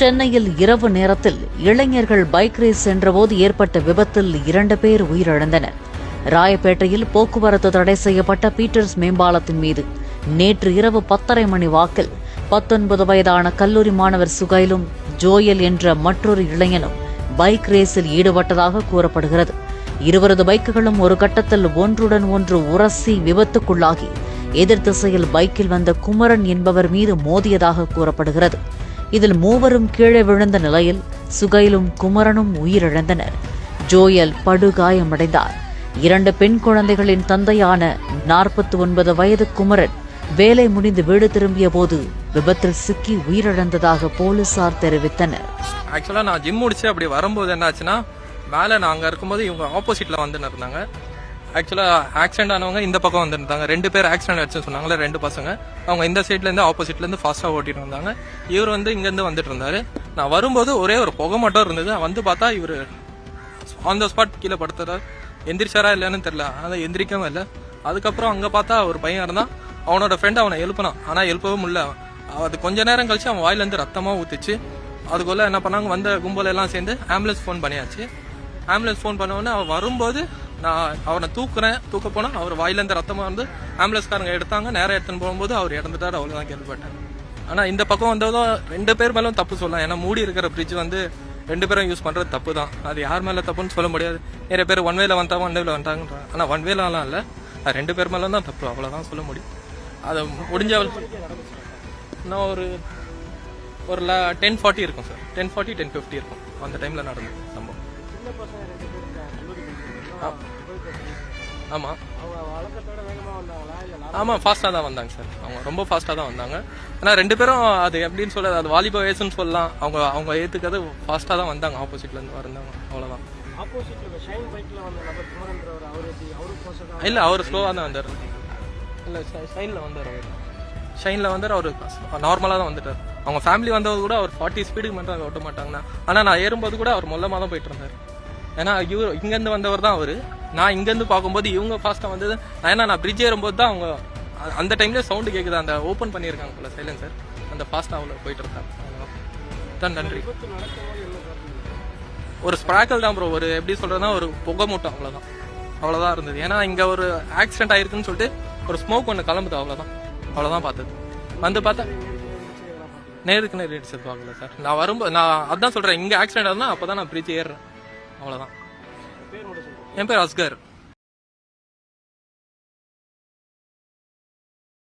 சென்னையில் இரவு நேரத்தில் இளைஞர்கள் பைக் ரேஸ் சென்றபோது ஏற்பட்ட விபத்தில் இரண்டு பேர் உயிரிழந்தனர். ராயப்பேட்டையில் போக்குவரத்து தடை செய்யப்பட்ட பீட்டர்ஸ் மேம்பாலத்தின் மீது நேற்று இரவு பத்தரை மணி வாக்கில் பத்தொன்பது வயதான கல்லூரி மாணவர் சுகைலும் ஜோயல் என்ற மற்றொரு இளைஞனும் பைக் ரேஸில் ஈடுபட்டதாக கூறப்படுகிறது. இருவரது பைக்குகளும் ஒரு கட்டத்தில் ஒன்றுடன் ஒன்று உரசி விபத்துக்குள்ளாகி எதிர் திசையில் பைக்கில் வந்த குமரன் என்பவர் மீது மோதியதாக கூறப்படுகிறது. இதில் மூவரும் கீழே விழுந்த நிலையில் சுகைலும் குமரனும் உயிரிழந்தனர். ஜோயல் படுகாயமடைந்தார். இரண்டு பெண் குழந்தைகளின் தந்தையான நாற்பத்தி ஒன்பது வயது குமரன் வேலை முடிந்து வீடு திரும்பிய போது விபத்தில் சிக்கி உயிரிழந்ததாக போலீசார் தெரிவித்தனர். ஆக்சுவலாக நான் ஜிம் முடிச்சு அப்படி வரும்போது என்னாச்சுன்னா மேலே நான் அங்கே இருக்கும்போது இவங்க ஆப்போசிட்டில் வந்துன்னு இருந்தாங்க. ஆக்சுவலாக ஆக்சிடென்ட் ஆனவங்க இந்த பக்கம் வந்துருந்தாங்க. ரெண்டு பேர் ஆக்சிடென்ட் ஆச்சுன்னு சொன்னாங்களே ரெண்டு பசங்க. அவங்க இந்த சைட்லேருந்து ஆப்போசிட்லேருந்து ஃபாஸ்ட்டாக ஓட்டிட்டு வந்தாங்க. இவர் வந்து இங்கேருந்து வந்துட்டு இருந்தார். நான் வரும்போது ஒரே ஒரு புகை மட்டும் இருந்தது. வந்து பார்த்தா இவர் ஆன் த ஸ்பாட் கீழே படுத்துறாரு. எந்திரிச்சாரா இல்லைன்னு தெரில ஆனால் எந்திரிக்கவும் இல்லை. அதுக்கப்புறம் அங்கே பார்த்தா ஒரு பையன் இருந்தான். அவனோட ஃப்ரெண்ட் அவனை எழுப்பினான். ஆனால் எழுப்பவே முடியல. அது கொஞ்ச நேரம் கழிச்சு அவன் வாயிலேருந்து ரத்தமாக ஊத்துச்சு. அதுக்குள்ளே என்ன பண்ணாங்க வந்த கும்பல் எல்லாம் சேர்ந்து ஆம்புலன்ஸ் ஃபோன் பண்ணியாச்சு. ஆம்புலன்ஸ் ஃபோன் பண்ண உடனே அவன் வரும்போது நான் அவனை தூக்குறேன் தூக்க போனா அவர் வாயிலேருந்து ரத்தமாக வந்து ஆம்புலன்ஸ்காரங்க எடுத்தாங்க. நேரம் எடுத்துன்னு போகும்போது அவர் இறந்துட்டார் அவ்வளோதான் கேள்விப்பட்டேன். ஆனால் இந்த பக்கம் வந்ததும் ரெண்டு பேர் மேலும் தப்பு சொல்லலாம். ஏன்னா மூடி இருக்கிற பிரிட்ஜ் வந்து ரெண்டு பேரும் யூஸ் பண்ணுறது தப்பு தான் அது யார் மேலே தப்புன்னு சொல்ல முடியாது. நிறைய பேர் ஒன் வேல வந்தாங்க ஒன் வேல வந்தாங்கன்றாங்க ஆனால் ஒன் வேலாம் இல்லை. அது ரெண்டு பேர் மேலே தான் தப்பு. அவ்வளோதான் சொல்ல முடியும். அது முடிஞ்ச நான் ஒரு ஒரு டென் ஃபார்ட்டி இருக்கும் sir ten forty ten fifty இருக்கும். அந்த டைமில் நடந்தது சம்பவம். ஆ. ஆமா. ஆமா ஃபாஸ்டா தான் வந்தாங்க சார். அவங்க ரொம்ப ஃபாஸ்டா தான் வந்தாங்க. ஆனா ரெண்டு பேரும் அது எப்படின்னு சொல்றது அது வாலிப வயசுன்னு சொல்லலாம். அவங்க அவங்க ஏத்துக்கிறது ஃபாஸ்டா தான் வந்தாங்க. ஆப்போசிட்ல இருந்து வந்தாங்க போசதான் இல்ல அவர் ஸ்லோவா தான் வந்தாரு. இல்ல ஷைன்ல வந்தார் அவர். ஷைன்ல வந்தார் அவர் நார்மலா தான் வந்துட்டார். அவங்க ஃபேமிலி வந்தது கூட அவர் ஃபார்ட்டி ஸ்பீடுக்கு மட்டும் ஓட்ட மாட்டாங்கண்ணா ஆனா நான் ஏறும்போது கூட அவர் மொல்லமா தான் போயிட்டு இருந்தார். ஏன்னா இவர் இங்கேருந்து வந்தவர் தான் அவர். நான் இங்கேருந்து பார்க்கும்போது இவங்க ஃபாஸ்ட்டாக வந்தது. நான் ஏன்னா நான் பிரிட்ஜ் ஏறும்போது தான் அவங்க அந்த டைம்ல சவுண்டு கேட்குது அந்த ஓப்பன் பண்ணியிருக்காங்க போல சைலன்சர் அந்த ஃபாஸ்ட்டாக அவ்வளோ போயிட்டு இருக்காங்க தான் நன்றி. ஒரு ஸ்ப்ராக்கல் தான் ப்ரோ ஒரு எப்படி சொல்கிறதுனா ஒரு புகை மூட்டம் அவ்வளோதான் அவ்வளோதான் இருந்தது. ஏன்னா இங்கே ஒரு ஆக்சிடென்ட் ஆயிருக்குன்னு சொல்லிட்டு ஒரு ஸ்மோக் ஒன்று கிளம்புது அவ்வளோதான் அவ்வளோதான் பார்த்தது. வந்து பார்த்தா நேருக்கு நேர் இடிச்சது பார்க்கல சார் நான் வரும்போது நான் அதான் சொல்கிறேன் இங்கே ஆக்சிடென்ட் ஆகுதுன்னா அப்பதான் நான் பிரிட்ஜ் ஏறுறேன். அவ்வளோதான் என் பேர் அஸ்கர்.